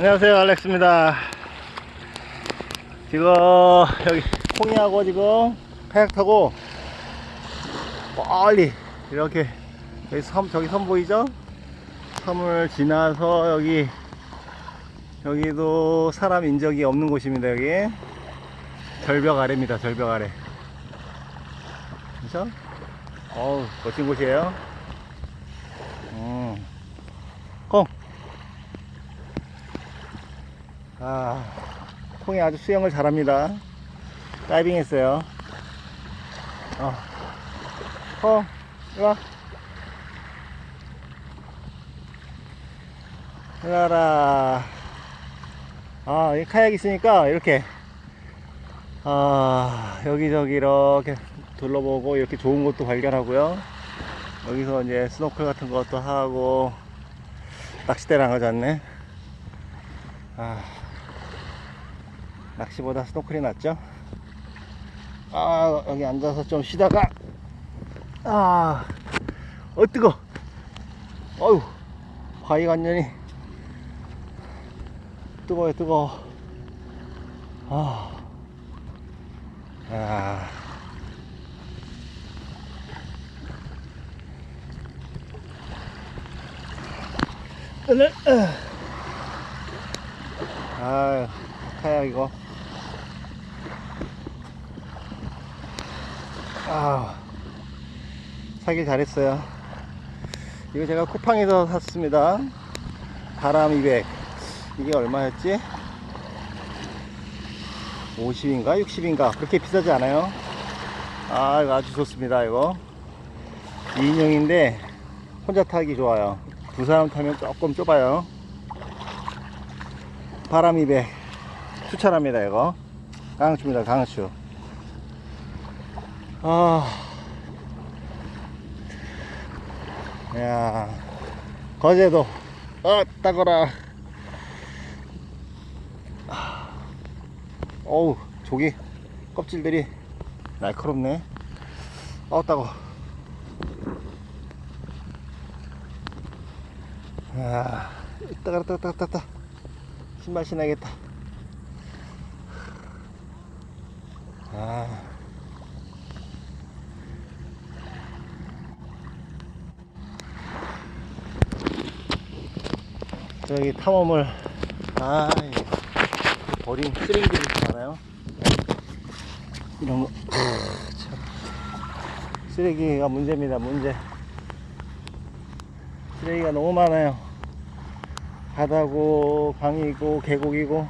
안녕하세요 알렉스입니다 지금 여기 홍이하고 지금 카약 타고 빨리 이렇게 여기 섬 저기 섬 보이죠? 섬을 지나서 여기 여기도 사람 인적이 없는 곳입니다 여기 절벽 아래입니다 절벽 아래 그죠? 어우 멋진 곳이에요 음. 콩 아, 콩이 아주 수영을 잘합니다. 다이빙 했어요. 어. 콩, 이리 와. 이리 와라. 아, 이 카약 있으니까 이렇게, 아, 여기저기 이렇게 둘러보고 이렇게 좋은 곳도 발견하고요. 여기서 이제 스노클 같은 것도 하고, 낚싯대를 안 가져왔네. 아. 낚시보다 스노클이 낫죠? 아, 여기 앉아서 좀 쉬다가, 아, 어, 뜨거! 어휴, 바위 완전히, 뜨거워요, 뜨거워. 아, 아. 오늘, 아, 카약 이거. 아, 사길 잘했어요. 이거 제가 쿠팡에서 샀습니다. 바람 200. 이게 얼마였지? 50인가 60인가 그렇게 비싸지 않아요. 아, 이거 아주 좋습니다. 이거 2인용인데 혼자 타기 좋아요. 두 사람 타면 조금 좁아요. 바람 200 추천합니다. 이거 강추입니다. 강추. 아, 야, 거제도, 어, 따거라. 아, 어우, 조기 껍질들이 날카롭네. 어, 따고. 아, 따가라, 따, 따, 따, 따. 신발 신어야겠다. 아. 저기 탐험을. 아 버린 쓰레기들이 많아요. 이런 거. 아, 참. 쓰레기가 문제입니다 문제. 쓰레기가 너무 많아요. 바다고 강이고 계곡이고.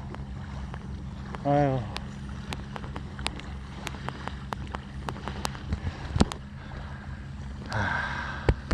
아유